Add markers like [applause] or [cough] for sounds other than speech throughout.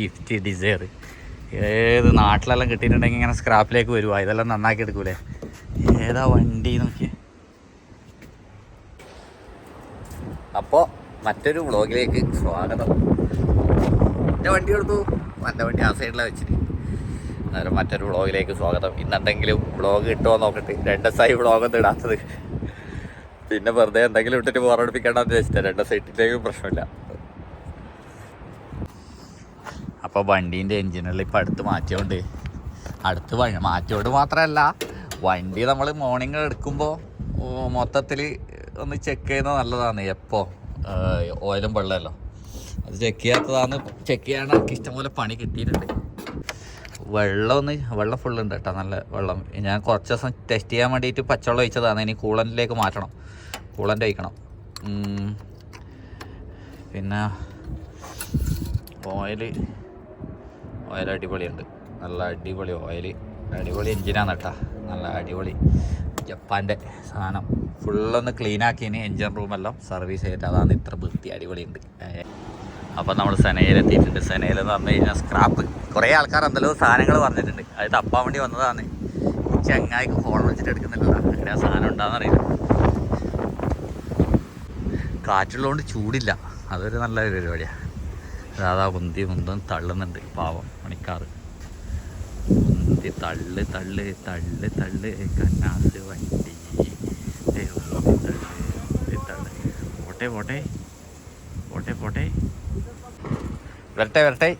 Shift desire ഏത്? നാട്ടിലെല്ലാം കിട്ടിയിട്ടുണ്ടെങ്കിൽ ഇങ്ങനെ സ്ക്രാപ്പിലേക്ക് വരുവാ. ഇതെല്ലാം നന്നാക്കി എടുക്കൂലേ? ഏതാ വണ്ടി നോക്കി അപ്പോൾ മറ്റൊരു വ്ളോഗിലേക്ക് സ്വാഗതം. എന്റെ വണ്ടി എടുത്തു. എന്റെ വണ്ടി ആ സൈഡിലാണ് വെച്ചിട്ട് അന്നേരം മറ്റൊരു വ്ളോഗിലേക്ക് സ്വാഗതം. ഇന്നെന്തെങ്കിലും വ്ളോഗ് കിട്ടുമോ നോക്കട്ടെ. രണ്ട് ദിവസമായി വ്ളോഗൊന്നും ഇടാത്തത്. പിന്നെ വെറുതെ എന്തെങ്കിലും ഇട്ടിട്ട് ബോറടിപ്പിക്കേണ്ടെന്ന് വെച്ചിട്ട് രണ്ട് സൈറ്റിലേക്കും പ്രശ്നമില്ല. അപ്പോൾ വണ്ടീന്റെ എൻജിനെല്ലാം ഇപ്പോൾ അടുത്ത് മാറ്റിയോണ്ട് അടുത്ത് മാറ്റിയോണ്ട് മാത്രമല്ല വണ്ടി നമ്മൾ മോർണിംഗ് എടുക്കുമ്പോൾ മൊത്തത്തിൽ ഒന്ന് ചെക്ക് ചെയ്യുന്നത് നല്ലതാണ്. എപ്പോൾ ഓയിലും വെള്ളമല്ലോ. അത് ചെക്ക് ചെയ്യാത്തതാണ് ചെക്ക് ചെയ്യാൻ എനിക്ക് ഇഷ്ടംപോലെ പണി കിട്ടിയിട്ടുണ്ട്. വെള്ളം ഒന്ന് വെള്ളം ഫുള്ള് ഉണ്ട് കേട്ടോ നല്ല വെള്ളം. ഞാൻ കുറച്ച് ദിവസം ടെസ്റ്റ് ചെയ്യാൻ വേണ്ടിയിട്ട് പച്ചവെള്ളം ഒഴിച്ചതാണ്. ഇനി കൂളന്റിലേക്ക് മാറ്റണം. കൂളന്റ് ഒഴിക്കണം. പിന്നെ ഓയിൽ ഓയിൽ അടിപൊളിയുണ്ട്. നല്ല അടിപൊളി ഓയിൽ അടിപൊളി എഞ്ചിനാണ് കേട്ടോ നല്ല അടിപൊളി ജപ്പാന്റെ സാധനം. ഫുള്ളൊന്ന് ക്ലീൻ ആക്കിയതിന് എഞ്ചിൻ റൂമെല്ലാം സർവീസ് ചെയ്തിട്ട് അതാണ് ഇത്ര വൃത്തി അടിപൊളിയുണ്ട്. അപ്പം നമ്മൾ സെനയിലെത്തിയിട്ടുണ്ട്. സെനയിലെന്ന് പറഞ്ഞു കഴിഞ്ഞാൽ സ്ക്രാപ്പ് കുറേ ആൾക്കാർ എന്തെല്ലോ സാധനങ്ങൾ പറഞ്ഞിട്ടുണ്ട്. അത് തപ്പാൻ വേണ്ടി വന്നതാണ്. ചങ്ങായിക്ക് ഫോൺ വെച്ചിട്ട് എടുക്കുന്നില്ല അങ്ങനെ ആ സാധനം ഉണ്ടാകുന്നറിയില്ല കാറ്റുള്ളതുകൊണ്ട് ചൂടില്ല. അതൊരു നല്ലൊരു പരിപാടിയാണ് അതാ ഉന്തി മുന്തം തള്ളുന്നുണ്ട് പാവം പണിക്കാറ് ഉന്തി തള്ള് തള്ള് തള്ള് തള്ള് കന്നാസ് വണ്ടി. ഉന്തി ഉന്തി. പോട്ടെ പോട്ടെ. പോട്ടെ പോട്ടെ. വരട്ടെ വരട്ടെ.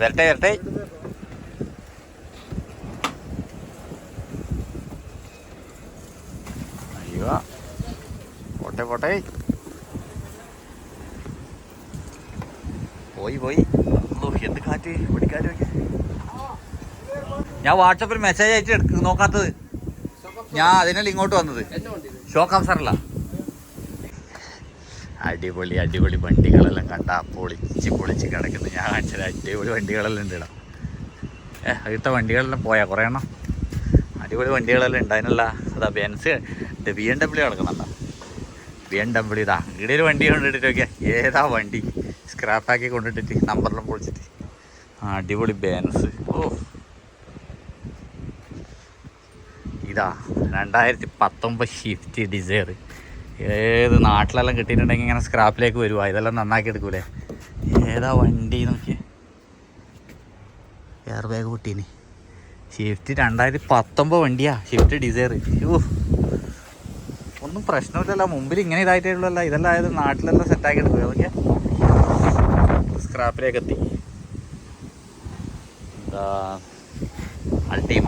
വരട്ടെ വരട്ടെ. അയ്യോ. പോട്ടെ പോട്ടെ പോയി പോയി ഓ, എന്ത് കാറ്റ് പിടിക്കാറ്റ് നോക്കി ഞാൻ വാട്സപ്പിൽ മെസ്സേജ് അയച്ച് എടുക്ക നോക്കാത്തത്. ഞാൻ അതിനല്ല ഇങ്ങോട്ട് വന്നത്. ഷോക്ക് അഫ്സറല്ല അടിപൊളി അടിപൊളി വണ്ടികളെല്ലാം കണ്ട പൊളിച്ച് പൊളിച്ച് കിടക്കുന്നു ഞാൻ കാണിച്ചത് അടിപൊളി വണ്ടികളെല്ലാം ഉണ്ട് ഇടാം ഏ അടുത്ത വണ്ടികളെല്ലാം പോയാൽ കുറേ എണ്ണം. അടിപൊളി വണ്ടികളെല്ലാം ഉണ്ട്. അതിനല്ല അതാ ബെൻസ് ബി എം ഡബ്ല്യു കിടക്കുന്നുണ്ടോ? ബി എം ഡബ്ല്യു ഇതാ. ഇവിടെ ഒരു വണ്ടി കൊണ്ടിട്ടിട്ട് നോക്കിയാൽ ഏതാ വണ്ടി? സ്ക്രാപ്പാക്കി കൊണ്ടിട്ടിട്ട് നമ്പറിലും പൊളിച്ചിട്ട്. അടിപൊളി ബെൻസ് ഓ. ഇതാ രണ്ടായിരത്തി പത്തൊമ്പത് ഷിഫ്റ്റ് ഡിസയർ ഏത് നാട്ടിലെല്ലാം കിട്ടിയിട്ടുണ്ടെങ്കിൽ ഇങ്ങനെ സ്ക്രാപ്പിലേക്ക് വരുവാ. ഇതെല്ലാം നന്നാക്കി എടുക്കൂലേ? ഏതാ വണ്ടി നോക്കി എയർ ബാഗ് പൊട്ടീന് ഷിഫ്റ്റ് രണ്ടായിരത്തി പത്തൊമ്പത് വണ്ടിയാ ഷിഫ്റ്റ് ഡിസയർ ഒന്നും പ്രശ്നമില്ലല്ല മുമ്പിൽ ഇങ്ങനെ ഇതായിട്ടേ ഉള്ളല്ലോ ഇതെല്ലാം ആയത് നാട്ടിലെല്ലാം സെറ്റാക്കി എടുക്കുക അതൊക്കെ സ്ക്രാപ്പിലേക്ക് എത്തി. എന്താ അൾട്ടീമ.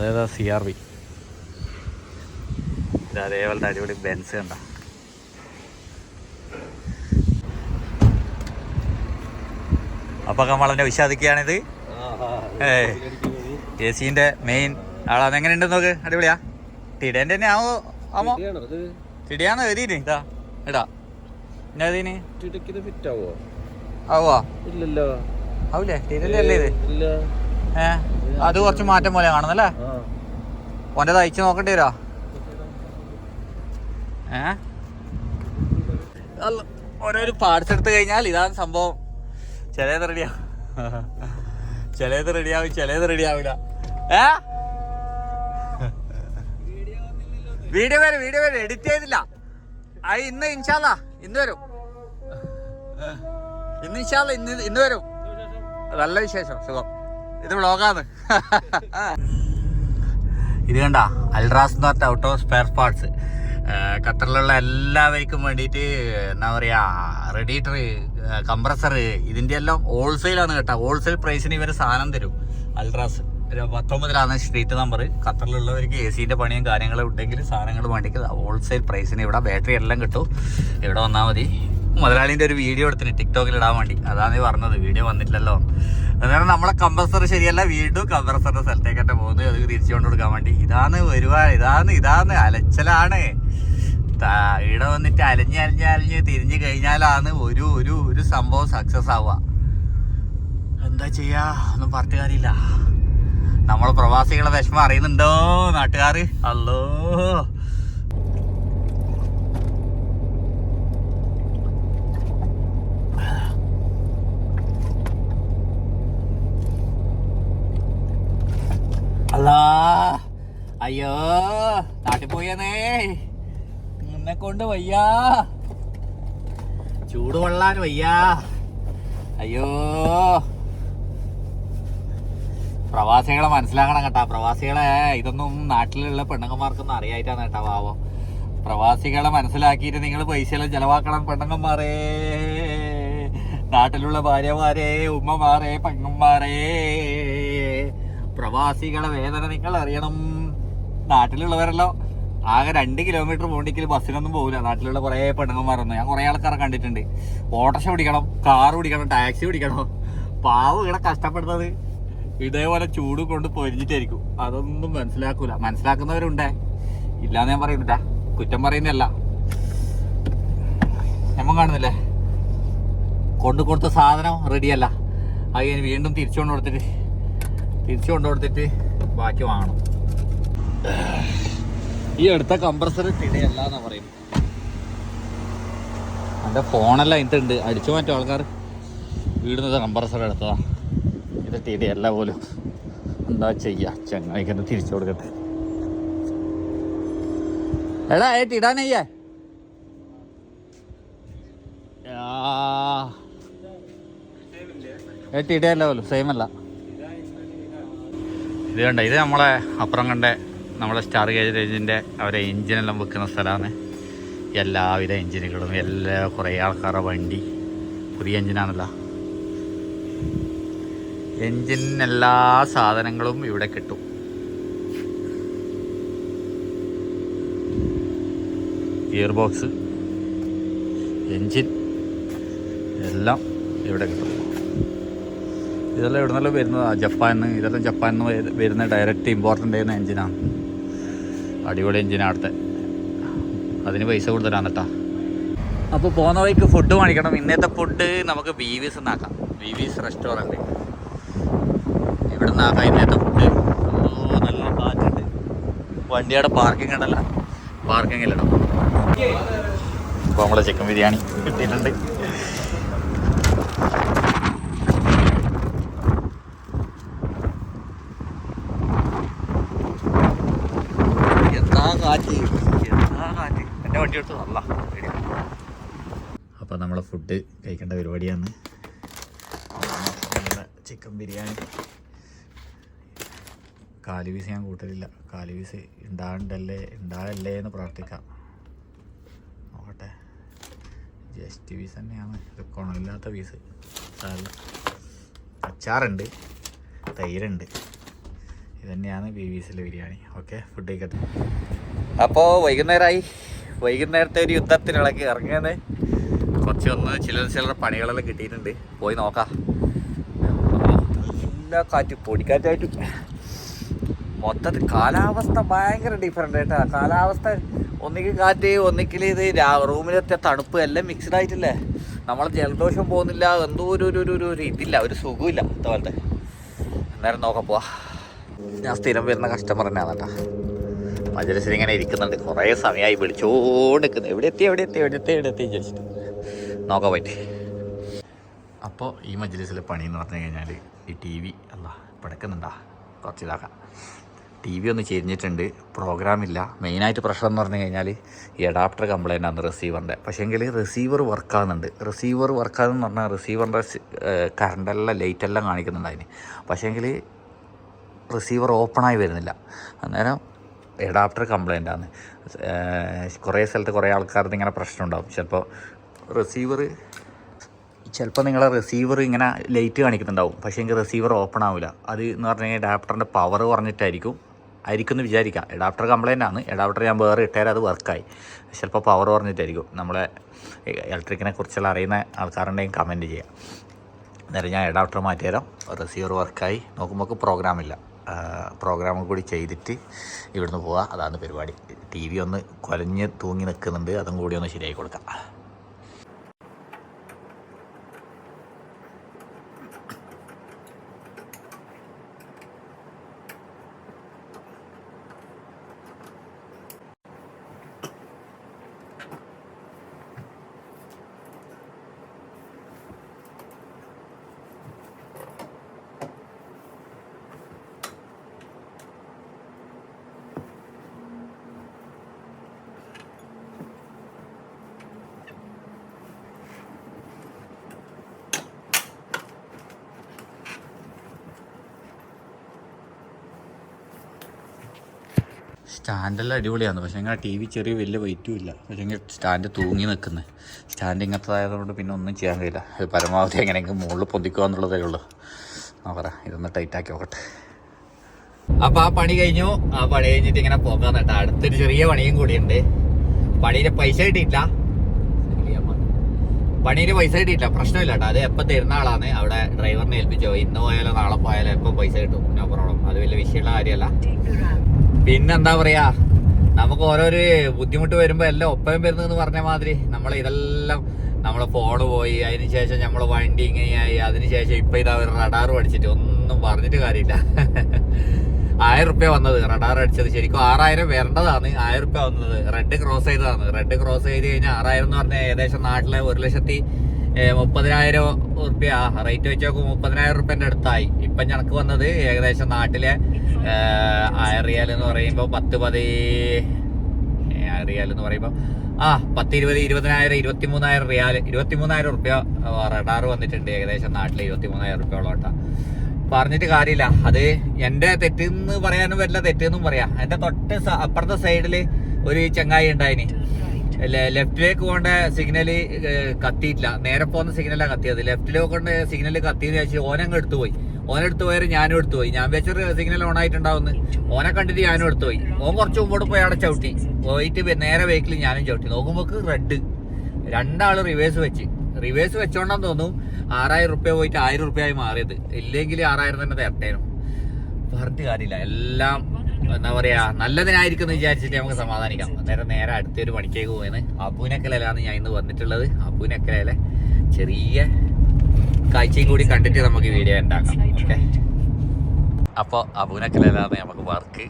അതേതാ സി ആർ വി ഇത് അതേപോലത്തെ അടിപൊളി ബെൻസ് കണ്ട. അപ്പൊ കമ്മളന്റെ വിഷാദിക്കുകയാണിത് എ സിന്റെ മെയിൻ ആളാ. എങ്ങനെയുണ്ട് നോക്ക്? അടിപൊളിയാ. തിടേന്റെ തന്നെ ആവോ ആമോ? ടിഡിയാണോ എഴുതിന് ഇതാ ഇടാ. എഴുതിന് ഫിറ്റാവോ ആവോ? ഇല്ലല്ലോ. ആവൂലേ? അല്ലേ ഇത്? ഇല്ല. ഏ? അത് കുറച്ച് മാറ്റം പോലെ കാണുന്നല്ലേ? ഓന്റെ തയ്ച്ച് നോക്കേണ്ടി വരാ? ഏ? അല്ല, ഓരോരു പാർട്സ് എടുത്തു കഴിഞ്ഞാൽ ഇതാണ് സംഭവം. ചിലത് റെഡിയാ ചിലത് റെഡിയാവും ചിലത് റെഡിയാവില്ല ഏ? വീഡിയോ വരും വീഡിയോ വരും എഡിറ്റ് ചെയ്തില്ല. അത് ഇന്ന് ഇൻഷാല്ല ഇന്ന് വരും. ഇന്ന് ഇൻഷാല്ല ഇന്ന് ഇന്ന് വരും. നല്ല വിശേഷം സുഖം. ഇത് വ്ളോഗാണ്. ഇത് കണ്ട അൽറാസ് എന്ന് പറഞ്ഞ ഔട്ട് ഓഫ് സ്പെയർ പാർട്സ് ഖത്തറിലുള്ള എല്ലാവർക്കും വേണ്ടിയിട്ട് എന്താ പറയുക റെഡിയേറ്റർ കംപ്രസർ ഇതിന്റെ എല്ലാം ഹോൾസെയിലാണ് കേട്ടോ. ഹോൾസെയിൽ പ്രൈസിന് ഇവർ സാധനം തരും. ഒരു പത്തൊമ്പതിലാണ് സ്ട്രീറ്റ് നമ്പർ ഖത്തറിലുള്ളവർക്ക് എ സിന്റെ പണിയും കാര്യങ്ങളും ഉണ്ടെങ്കിൽ സാധനങ്ങൾ വേണ്ടിക്ക് ഹോൾസെയിൽ പ്രൈസിന് ഇവിടെ ബാറ്ററി എല്ലാം കിട്ടും. ഇവിടെ വന്നാൽ മതി. മുതലാളിന്റെ ഒരു വീഡിയോ എടുത്തിന് ടിക്ടോക്കിൽ ഇടാൻ വേണ്ടി. അതാണ് ഈ പറഞ്ഞത്. വീഡിയോ വന്നിട്ടില്ലല്ലോ. അന്നേരം നമ്മളെ കമ്പ്രസർ ശരിയല്ല വീണ്ടും കംപ്രസറിന്റെ സ്ഥലത്തേക്ക് തന്നെ പോകുന്നത് അത് തിരിച്ചു കൊണ്ട് കൊടുക്കാൻ വേണ്ടി. ഇതാണ് വരുവാ ഇതാണ് ഇതാണ് അലച്ചലാണ്. ഇവിടെ വന്നിട്ട് അലഞ്ഞ് അലഞ്ഞ് അലഞ്ഞ് തിരിഞ്ഞു കഴിഞ്ഞാലാണ് ഒരു ഒരു ഒരു സംഭവം സക്സസ് ആവുക. എന്താ ചെയ്യാ? ഒന്നും പറഞ്ഞുകാരില്ല നമ്മൾ പ്രവാസികളെ വിഷമം അറിയുന്നുണ്ടോ നാട്ടുകാർ അല്ലോ അയ്യോ നാട്ടിൽ പോയനേ. നിന്നെ കൊണ്ട് വയ്യാ. ചൂട് കൊള്ളാൻ വയ്യാ. അയ്യോ. പ്രവാസികളെ മനസ്സിലാക്കണം കേട്ടാ. പ്രവാസികളെ ഇതൊന്നും നാട്ടിലുള്ള പെണ്ണുങ്ങന്മാർക്കൊന്നും അറിയായിട്ടാണ് കേട്ടാ പാവം. പ്രവാസികളെ മനസ്സിലാക്കിയിട്ട് നിങ്ങൾ എല്ലാം ചെലവാക്കണം പെണ്ണുങ്ങന്മാരേ. നാട്ടിലുള്ള ഭാര്യമാരെ ഉമ്മമാരെ പെങ്ങന്മാരെ. പ്രവാസികളെ വേദന നിങ്ങൾ അറിയണം. നാട്ടിലുള്ളവരല്ലോ. ആകെ രണ്ട് കിലോമീറ്റർ പോകണ്ടെങ്കിൽ ബസ്സിനൊന്നും പോകില്ല നാട്ടിലുള്ള കുറേ പെണ്ണുങ്ങന്മാരൊന്നും. ഞാൻ കുറേ ആൾക്കാരെ കണ്ടിട്ടുണ്ട്. ഓട്ടോറിക്ഷ പിടിക്കണം കാർ പിടിക്കണം ടാക്സി പിടിക്കണം. പാവ ഇവിടെ കഷ്ടപ്പെടുന്നത്. ഇതേപോലെ ചൂട് കൊണ്ട് പൊരിഞ്ഞിട്ടായിരിക്കും. അതൊന്നും മനസ്സിലാക്കൂല. മനസ്സിലാക്കുന്നവരുണ്ടേ. ഇല്ലാന്ന് ഞാൻ പറയുന്നില്ല. കുറ്റം പറയുന്നില്ല. നമ്മ കാണുന്നില്ലേ? കൊണ്ടു കൊടുത്ത സാധനം റെഡിയല്ല അത് ഞാൻ വീണ്ടും തിരിച്ചുകൊണ്ട് കൊടുത്തിട്ട് തിരിച്ചു കൊണ്ടുകൊടുത്തിട്ട് ബാക്കി വാങ്ങണം. ഈ അടുത്ത കംപ്രസർ ടിടയല്ല എന്നാ പറയും എന്റെ ഫോണെല്ലാം ഇതുണ്ട്. അടിച്ചു മാറ്റും ആൾക്കാർ വീടുന്നത് കംപ്രസർ എടുത്തതാ. ഇത് ടിടയല്ല പോലും. എന്താ ചെയ്യാ? ചങ്ങായിക്കന്നെ തിരിച്ചു കൊടുക്കട്ടെ. എടാ ഏ ടിടാനയ്യേ ഏ ടിടയല്ല പോലും. സെയിം അല്ല. ഇത് കണ്ട ഇത് നമ്മളെ അപ്പുറം കണ്ട നമ്മളെ സ്റ്റാർ ഗേജ് റേഞ്ചിന്റെ അവരെ എഞ്ചിനെല്ലാം വെക്കുന്ന സ്ഥലമാണ്. എല്ലാവിധ എഞ്ചിനുകളും എല്ലാ കുറേ ആൾക്കാരുടെ വണ്ടി. പുതിയ എഞ്ചിനാണല്ലോ എഞ്ചിൻ എല്ലാ സാധനങ്ങളും ഇവിടെ കിട്ടും. ഗിയർ ബോക്സ് എഞ്ചിൻ എല്ലാം ഇവിടെ കിട്ടും. ഇതെല്ലാം എവിടെ നിന്നെല്ലാം വരുന്നതാണ് ജപ്പാനിൽ ഇതെല്ലാം ജപ്പാനിൽ നിന്ന് വരുന്ന ഡയറക്റ്റ് ഇമ്പോർട്ടന്റ് ചെയ്യുന്ന എഞ്ചിനാണ് അടിപൊളി എഞ്ചിനാണ് അവിടുത്തെ. അതിന് പൈസ കൂടുതലാണ് കേട്ടോ. അപ്പോൾ പോകുന്ന വഴിക്ക് ഫുഡ് മേടിക്കണം ഇന്നത്തെ ഫുഡ് നമുക്ക് ബി വിസ് എന്നാക്കാം ബി വിസ് റെസ്റ്റോറന്റ് ഇവിടെ നിന്നാക്കാം ഇന്നത്തെ ഫുഡ് നല്ല കാറ്റുണ്ട്. വണ്ടിയുടെ പാർക്കിംഗ് ഉണ്ടല്ലോ. പാർക്കിങ്ങിലിടാം അപ്പോൾ നമ്മളെ ചിക്കൻ ബിരിയാണി കിട്ടിയിട്ടുണ്ട് എന്താ കാറ്റ് എന്താ കാറ്റ് എന്റെ വണ്ടി എടുത്ത് നല്ല അപ്പോൾ നമ്മളെ ഫുഡ് കഴിക്കേണ്ട പരിപാടിയാണ്. നമ്മുടെ ചിക്കൻ ബിരിയാണി. കാലുവീസ് ഞാൻ കൂട്ടലില്ല. കാലുവീസ് ഉണ്ടാകണ്ടല്ലേ ഉണ്ടാകല്ലേ എന്ന് പ്രാർത്ഥിക്കാം. നോക്കട്ടെ. ജസ്റ്റ് വീസ് തന്നെയാണ്. ഇത് കുണമില്ലാത്ത വീസ് അച്ചാറുണ്ട് തൈരുണ്ട്. ഇതന്നെയാണ് ബി വീസിലെ ബിരിയാണി. ഓക്കെ ഫുഡ് കഴിക്കട്ടെ. അപ്പോൾ വൈകുന്നേരമായി വൈകുന്നേരത്തെ ഒരു യുദ്ധത്തിനിളക്കി ഇറങ്ങിയത് കുറച്ച് ഒന്ന് ചില ചില പണികളെല്ലാം കിട്ടിയിട്ടുണ്ട്. പോയി നോക്കാം. നല്ല കാറ്റ് പൊടിക്കാറ്റായിട്ട്. മൊത്തത്തിൽ കാലാവസ്ഥ ഭയങ്കര ഡിഫറെന്റ് ആയിട്ടാ. കാലാവസ്ഥ ഒന്നിക്ക് കാറ്റ് ഒന്നിക്കിൽ ഇത് റൂമിലെത്തിയ റൂമിലത്തെ തണുപ്പ് എല്ലാം മിക്സ്ഡ് ആയിട്ടില്ലേ? നമ്മൾ ജലദോഷം പോകുന്നില്ല എന്തോ ഒരു ഒരു- ഒരു ഒരു ഇതില്ല ഒരു സുഖമില്ല അതുപോലത്തെ അന്നേരം നോക്കാം പോവാ. ഞാൻ സ്ഥിരം വരുന്ന കസ്റ്റമർ തന്നെയാണ് കേട്ടോ. മജലിസിൽ ഇങ്ങനെ ഇരിക്കുന്നുണ്ട്. കുറേ സമയമായി വിളിച്ചോണ്ട് നിൽക്കുന്നത് എവിടെ എത്തി? എവിടെ എത്തി? എവിടെ എത്തി? എവിടെ എത്തി? ചോദിച്ചിട്ട് നോക്കാൻ പറ്റി അപ്പോൾ ഈ മജലസിലെ പണി എന്ന് പറഞ്ഞു കഴിഞ്ഞാൽ ഈ ടി വി അല്ല പിടക്കുന്നുണ്ടാ. കുറച്ച് ഇതാക്കാം. ടി വി ഒന്ന് ചെരിഞ്ഞിട്ടുണ്ട്. പ്രോഗ്രാം ഇല്ല. മെയിനായിട്ട് പ്രശ്നം എന്ന് പറഞ്ഞു കഴിഞ്ഞാൽ ഈ അഡാപ്റ്റർ കംപ്ലൈന്റ് ആണ് റിസീവറിന്റെ. പക്ഷേങ്കിൽ റിസീവർ വർക്കാകുന്നുണ്ട് റിസീവർ വർക്കാകുന്നു പറഞ്ഞാൽ റിസീവറിന്റെ കറണ്ടെല്ലാം ലൈറ്റെല്ലാം കാണിക്കുന്നുണ്ട് അതിന് പക്ഷേങ്കിൽ റിസീവർ ഓപ്പണായി വരുന്നില്ല. അന്നേരം എഡാപ്റ്റർ കംപ്ലൈന്റ് ആണ്. കുറേ സ്ഥലത്ത് കുറേ ആൾക്കാർക്ക് ഇങ്ങനെ പ്രശ്നം ഉണ്ടാവും. ചിലപ്പോൾ റിസീവർ ചിലപ്പോൾ നിങ്ങളെ റിസീവർ ഇങ്ങനെ ലൈറ്റ് കാണിക്കുന്നുണ്ടാവും. പക്ഷേ എങ്കിൽ റിസീവർ ഓപ്പൺ ആവില്ല അത് എന്ന് പറഞ്ഞു കഴിഞ്ഞാൽ അഡാപ്റ്ററിന്റെ പവർ കുറഞ്ഞിട്ടായിരിക്കും. ആയിരിക്കും എന്ന് വിചാരിക്കാം. എഡാപ്റ്റർ കംപ്ലൈന്റ് ആണ്. എഡാപ്റ്റർ ഞാൻ വേറെ ഇട്ടേരം അത് വർക്കായി ചിലപ്പോൾ പവർ കുറഞ്ഞിട്ടായിരിക്കും. നമ്മളെ ഇലക്ട്രിക്കിനെ കുറിച്ചുള്ള അറിയുന്ന ആൾക്കാരുണ്ടെങ്കിൽ കമന്റ് ചെയ്യാം. അന്നേരം ഞാൻ എഡാപ്റ്റർ മാറ്റിത്തരാം റിസീവർ വർക്കായി നോക്കുമ്പോൾ പ്രോഗ്രാം ഇല്ല പ്രോഗ്രാം കൂടി ചെയ്തിട്ട് ഇവിടുന്ന് പോവുക അതാണ് പരിപാടി. ടി വി ഒന്ന് കുലഞ്ഞ് തൂങ്ങി നിൽക്കുന്നുണ്ട്. അതും കൂടി ഒന്ന് ശരിയാക്കി കൊടുക്കാം. സ്റ്റാൻഡെല്ലാം അടിപൊളിയാണ് പക്ഷേ ഇങ്ങനെ ടി വി ചെറിയ വലിയ വെയിറ്റും ഇല്ല. പക്ഷേ സ്റ്റാൻഡ് തൂങ്ങി നിൽക്കുന്നത് സ്റ്റാൻഡ് ഇങ്ങനത്തതായതുകൊണ്ട് പിന്നെ ഒന്നും ചെയ്യാൻ കഴിയില്ല. അത് പരമാവധി എങ്ങനെയെങ്കിലും മുകളിൽ പൊന്തിക്കുക എന്നുള്ളതേ ഉള്ളൂ. ആ പറ ഇതൊന്ന് ടൈറ്റാക്കി നോക്കട്ടെ. അപ്പോൾ ആ പണി കഴിഞ്ഞു. ആ പണി കഴിഞ്ഞിട്ട് ഇങ്ങനെ പോകാൻ കേട്ടോ. അടുത്തൊരു ചെറിയ പണിയും കൂടിയുണ്ട്. പണിയുടെ പൈസ കിട്ടിയില്ല പണിയുടെ പൈസ കിട്ടിയിട്ടില്ല. പ്രശ്നമില്ല കേട്ടോ. അത് എപ്പോൾ തരുന്ന ആളാണ്. അവിടെ ഡ്രൈവറിനെ ഏൽപ്പിച്ചോ. ഇന്ന് പോയാലോ നാളെ പോയാലോ എപ്പോൾ പൈസ കിട്ടും. നോ പ്രോബ്ലം അത് വലിയ വിഷയമുള്ള കാര്യമല്ല. പിന്നെന്താ പറയാ? നമുക്ക് ഓരോരു ബുദ്ധിമുട്ട് വരുമ്പോ എല്ലാം ഒപ്പം വരുന്നതെന്ന് പറഞ്ഞ മാതിരി നമ്മൾ ഇതെല്ലാം നമ്മളെ ഫോണ് പോയി അതിനുശേഷം നമ്മൾ വണ്ടി ഇങ്ങനെയായി അതിനുശേഷം ഇപ്പൊ ഇതാ ഒരു റഡാർ പഠിച്ചിട്ട് ഒന്നും പറഞ്ഞിട്ട് കാര്യമില്ല. ആയിരം റുപ്യ വന്നത് റഡാർ അടിച്ചത് ശരിക്കും ആറായിരം വരേണ്ടതാണ് ആയിരം റുപ്യ വന്നത്. റെഡ് ക്രോസ് ചെയ്തതാണ്. റെഡ് ക്രോസ് ചെയ്ത് കഴിഞ്ഞാൽ ആറായിരം എന്ന് പറഞ്ഞാൽ ഏകദേശം നാട്ടിലെ ഒരു ലക്ഷത്തി മുപ്പതിനായിരം റുപ്യ. റേറ്റ് വെച്ച് നോക്കുമ്പോൾ മുപ്പതിനായിരം റുപ്യന്റെ അടുത്തായി. ഇപ്പം ഞങ്ങൾക്ക് വന്നത് ഏകദേശം നാട്ടിലെ റിയാൽ എന്ന് പറയുമ്പോൾ പത്ത് പതി റിയാൽ എന്ന് പറയുമ്പോൾ ആ പത്ത് ഇരുപത് ഇരുപതിനായിരം ഇരുപത്തി മൂന്നായിരം റിയാൽ ഇരുപത്തി മൂന്നായിരം റുപ്യ റഡാർ വന്നിട്ടുണ്ട്. ഏകദേശം നാട്ടിൽ ഇരുപത്തി മൂന്നായിരം റുപ്യോളം പറഞ്ഞിട്ട് കാര്യമില്ല. അത് എന്റെ തെറ്റെന്ന് പറയാനും പറ്റില്ല തെറ്റെന്നും പറയാം. എന്റെ തൊട്ട് അപ്പുറത്തെ സൈഡിൽ ഒരു ചങ്ങായി ഉണ്ടായിനി. ലെഫ്റ്റിലേക്ക് പോകേണ്ട സിഗ്നൽ കത്തിയിട്ടില്ല. നേരെ പോകുന്ന സിഗ്നലാണ് കത്തിയത്. ലെഫ്റ്റിലേക്ക് പോകേണ്ട സിഗ്നൽ കത്തിയെന്ന് വെച്ചാൽ ഓനങ്ങ് എടുത്തു പോയി. ഓനെടുത്ത് പോയാൽ ഞാനും എടുത്തു പോയി. ഞാൻ വെച്ചൊരു സിഗ്നൽ ഓൺ ആയിട്ടുണ്ടാവുന്നു ഓനെ കണ്ടിട്ട് ഞാനും എടുത്തു പോയി. ഓൻ കുറച്ച് മുമ്പോട്ട് പോയി അവിടെ ചവിട്ടി. പോയിട്ട് നേരെ വെഹിക്കിൽ ഞാനും ചവിട്ടി. നോക്കുമ്പോൾ റെഡ് രണ്ടാൾ റിവേഴ്സ് വെച്ച്. റിവേഴ്സ് വെച്ചോണ്ടെന്ന് തോന്നുന്നു ആറായിരം റുപ്യ പോയിട്ട് ആയിരം റുപ്യ ആയി മാറിയത്. ഇല്ലെങ്കിൽ ആറായിരം തന്നെ തരട്ടേനും. പറഞ്ഞിട്ട് കാര്യമില്ല. എല്ലാം എന്താ പറയാ നല്ലതിനായിരിക്കും എന്ന് വിചാരിച്ചിട്ട് നമുക്ക് സമാധാനിക്കാം. അന്നേരം നേരെ അടുത്തൊരു പണിക്കേക്ക് പോയത് അപ്പൂനക്കലാണ് ഞാൻ ഇന്ന് വന്നിട്ടുള്ളത്. അപ്പൂനക്കലയിലെ ചെറിയ കാഴ്ചയും കൂടി കണ്ടിട്ട് നമുക്ക് വീഡിയോ ഉണ്ടാക്കാം ഓക്കെ അപ്പോൾ അബൂനക്കലാണ് നമുക്ക് വർക്ക്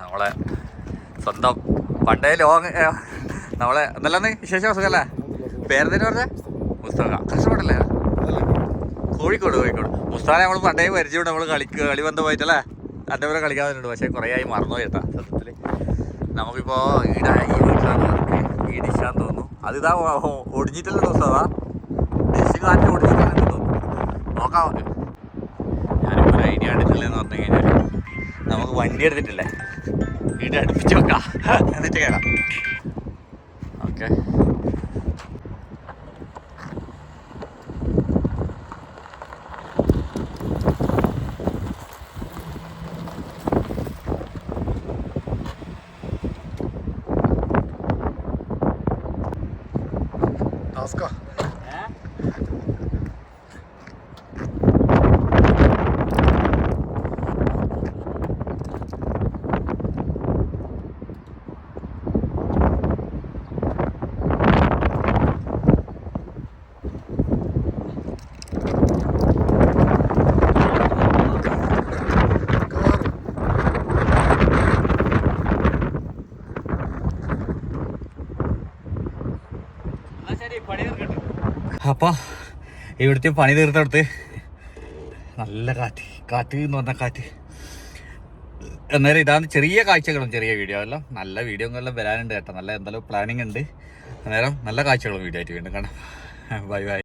നമ്മളെ സ്വന്തം പണ്ടേ ലോങ് നമ്മളെ എന്നല്ലാന്ന് വിശേഷം അസുഖമല്ലേ പേരെന്തിനു പറഞ്ഞ? മുസ്തഫ. കഷ്ടപ്പെടല്ലേ കോഴിക്കോട് കോഴിക്കോട്. മുസ്താനെ നമ്മൾ പണ്ടേ പരിചയമുണ്ട്. നമ്മൾ കളി കളി ബന്ധമായിട്ടല്ലേ എന്റെ പേരെ കളിക്കാറുണ്ട്. പക്ഷേ കുറേ ആയി മറന്നു കേട്ടാ സത്യത്തിൽ നമുക്കിപ്പോൾ ഈ വീട്ടിലാണ് വർക്ക് ഈ ഡിഷാന്ന് തോന്നുന്നു. അതിതാ ഒടിഞ്ഞിട്ടുള്ള ദിവസം മുസ്തഫ. ഡിഷ് കാറ്റ് തോന്നുന്നു നോക്കാം നമുക്ക് ഞാനിപ്പോൾ ഒരു ഐഡിയ എടുത്തില്ലെന്ന് പറഞ്ഞു കഴിഞ്ഞാൽ നമുക്ക് വണ്ടി എടുത്തിട്ടില്ലേ? വീട് അടുപ്പിച്ച് വെക്കാം. എന്നിട്ട് കയറാം ഓക്കെ. ടാസ്കാ അപ്പോൾ ഇവിടുത്തെ പണി തീർത്തെടുത്ത് നല്ല കാറ്റ്. കാറ്റ് എന്ന് പറഞ്ഞ കാറ്റ്. അന്നേരം ഇതാണ് ചെറിയ കാഴ്ചകളും ചെറിയ വീഡിയോ എല്ലാം. നല്ല വീഡിയോ എല്ലാം വരാനുണ്ട് കേട്ടോ. നല്ല എന്തായാലും പ്ലാനിങ് ഉണ്ട്. അന്നേരം നല്ല കാഴ്ചകളും വീഡിയോ ആയിട്ട് വീണ്ടും കാണാം. [laughs] Bye bye